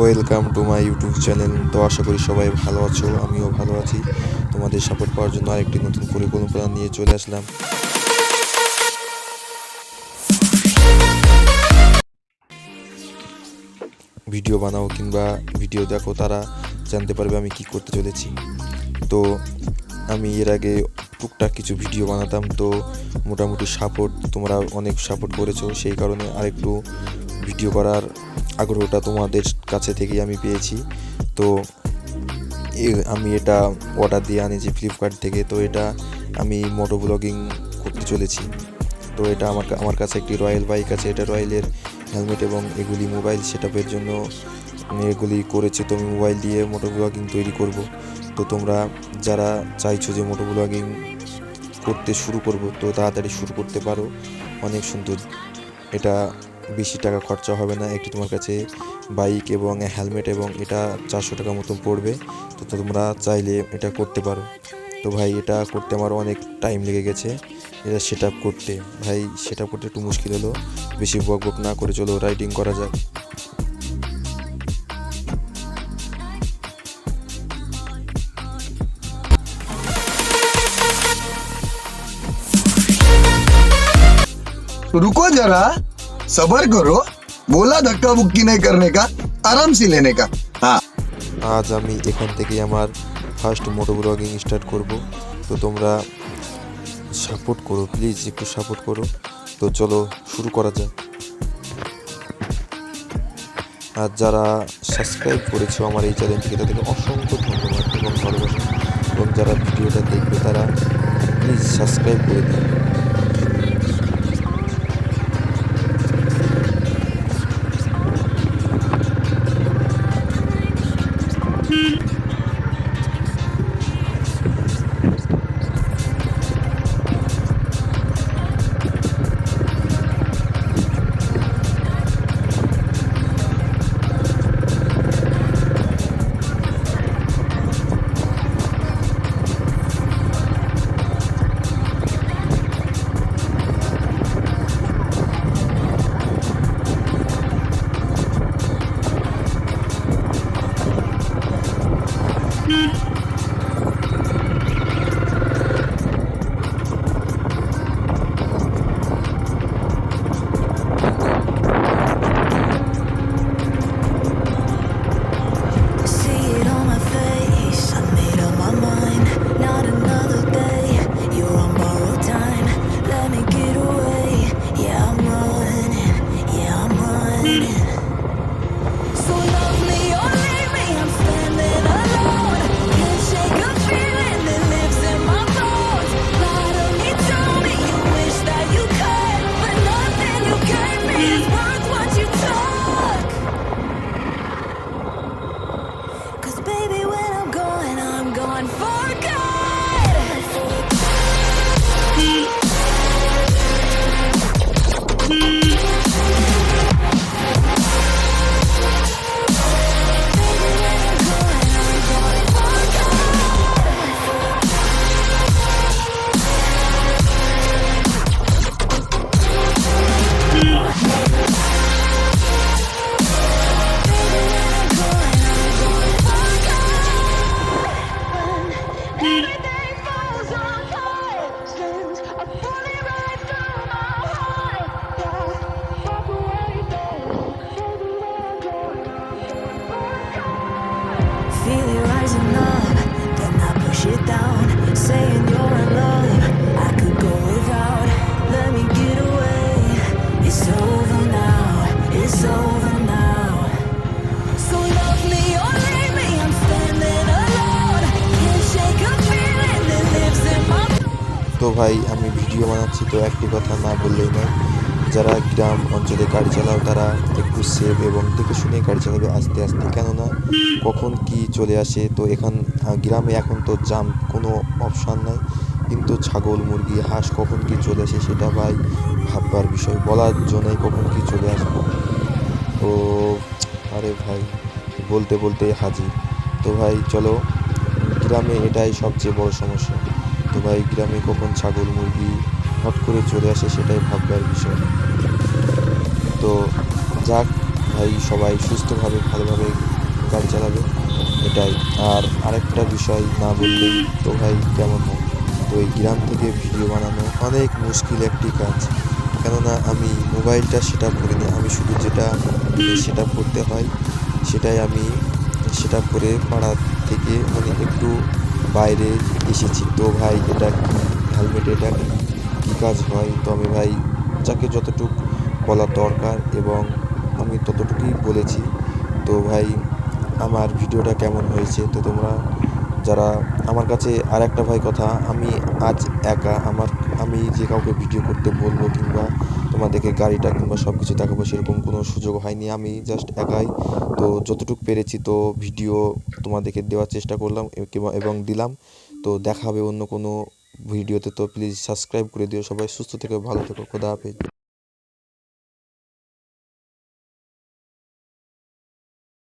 Welcome to my YouTube channel তো আশা করি সবাই ভালো আছো, আমিও ভালো আছি। তোমাদের সাপোর্ট পাওয়ার জন্য আরেকটি নতুন পরিকল্পনা নিয়ে চলে আসলাম। ভিডিও বানাও কিংবা ভিডিও দেখো, তারা জানতে পারবে আমি কি করতে চলেছি। তো আমি এর আগে টুকটাক কিছু ভিডিও বানাতাম, তো মোটামুটি সাপোর্ট তোমরা অনেক সাপোর্ট করেছ, সেই কারণে আরেকটু ভিডিও করার আগ্রহটা তোমাদের কাছে থেকেই আমি পেয়েছি। তো আমি এটা অর্ডার দিয়ে আনিছি ফ্লিপকার্ট থেকে। তো এটা আমি মোটো ব্লগিং করতে চলেছি। তো এটা আমার আমার কাছে একটি রয়্যাল বাইক আছে। এটা রয়্যালের হেলমেট এবং এগুলি মোবাইল সেট জন্য এগুলি করেছি। তো আমি মোবাইল দিয়ে মোটো ব্লগিং তৈরি করব। তো তোমরা যারা চাইছো যে মোটো ব্লগিং করতে শুরু করব, তো তাড়াতাড়ি শুরু করতে পারো। অনেক সুন্দর। এটা বেশি টাকা খরচা হবে না একটি তোমার কাছে বাইক এবং হেলমেট এবং এটা চারশো টাকা মতন পড়বে তো তোমরা চাইলে এটা করতে পারো তো ভাই এটা করতে আমার অনেক টাইম লেগে গেছে এটা সেট আপ করতে ভাই সেট আপ করতে একটু মুশকিল হলো বেশি বক বক না করে চলো রাইডিং করা যাক रुको जरा सबर करो बोला धक्का बुक्की नहीं करने का आराम से लेने का हाँ আজ আমি এখান থেকেই আমার ফার্স্ট মোটো ব্লগিং স্টার্ট করব তো তোমরা সাপোর্ট করো প্লিজ একটু সাপোর্ট করো তো চলো শুরু করা যাক আর যারা সাবস্ক্রাইব করেছো আমার এই চ্যানেলটিকে তাদেরকে অসংখ্য ধন্যবাদ এবং ভালোবাসা এবং যারা ভিডিওটা দেখবে তারা প্লিজ সাবস্ক্রাইব করে দিন তো ভাই, আমি ভিডিও বানাচ্ছি তো একটি কথা না বললেই নয়। যারা গ্রাম অঞ্চলে গাড়ি চালাও, তারা একটু সেভ এবং দেখে শুনে গাড়ি চালাবে আস্তে আস্তে। কেননা কখন কি চলে আসে, তো এখান গ্রামে এখন তো জাম কোনো অপশান নাই। কিন্তু ছাগল, মুরগি, হাঁস কখন কি চলে আসে সেটা ভাই ভাববার বিষয়। বলার জন্যই কখন কি চলে আসবে। তো, আরে ভাই, বলতে বলতে হাজির। তো ভাই, চলো, গ্রামে এটাই সবচেয়ে বড় সমস্যা। তো ভাই, গ্রামে কখন ছাগল, মুরগি হট করে চলে আসে সেটাই ভাববার বিষয়। তো যাক ভাই, সবাই সুস্থভাবে, ভালোভাবে গাড়ি চালাবে, এটাই। আর আরেকটা বিষয় না বললেই তো ভাই কেমন হয়? তো এই গ্রাম থেকে ভিডিও বানানো অনেক মুশকিল একটি কাজ। কেননা আমি মোবাইলটা সেট আপ করিনি আমি শুধু যেটা সেট আপ করতে হয়, সেটাই আমি, সেট আপ করে পাড়া থেকে মানে একটু বাইরে এসেছি। তো ভাই, এটা কি হেলমেট এটা কী কাজ হয়? তো আমি ভাই, যাকে যতটুকু বলা দরকার এবং আমি ততটুকুই বলেছি। তো ভাই, আমার ভিডিওটা কেমন হয়েছে? তো তোমরা যারা, আমার কাছে আর একটা ভাই কথা, আমি আজ একা, আমার আমি যে কাউকে ভিডিও করতে বলব কিংবা তোমাদেরকে গাড়িটা কিংবা সব কিছু দেখাবো, সেরকম কোনো সুযোগ হয়নি। আমি জাস্ট একাই। তো যতটুকু পেরেছি তো ভিডিও তোমাদেরকে দেওয়ার চেষ্টা করলাম এবং দিলাম। তো দেখা হবে অন্য কোনো ভিডিওতে তো। প্লিজ সাবস্ক্রাইব করে দিও সবাই। সুস্থ থেকে, ভালো থেকো। খোদা হাফেজ।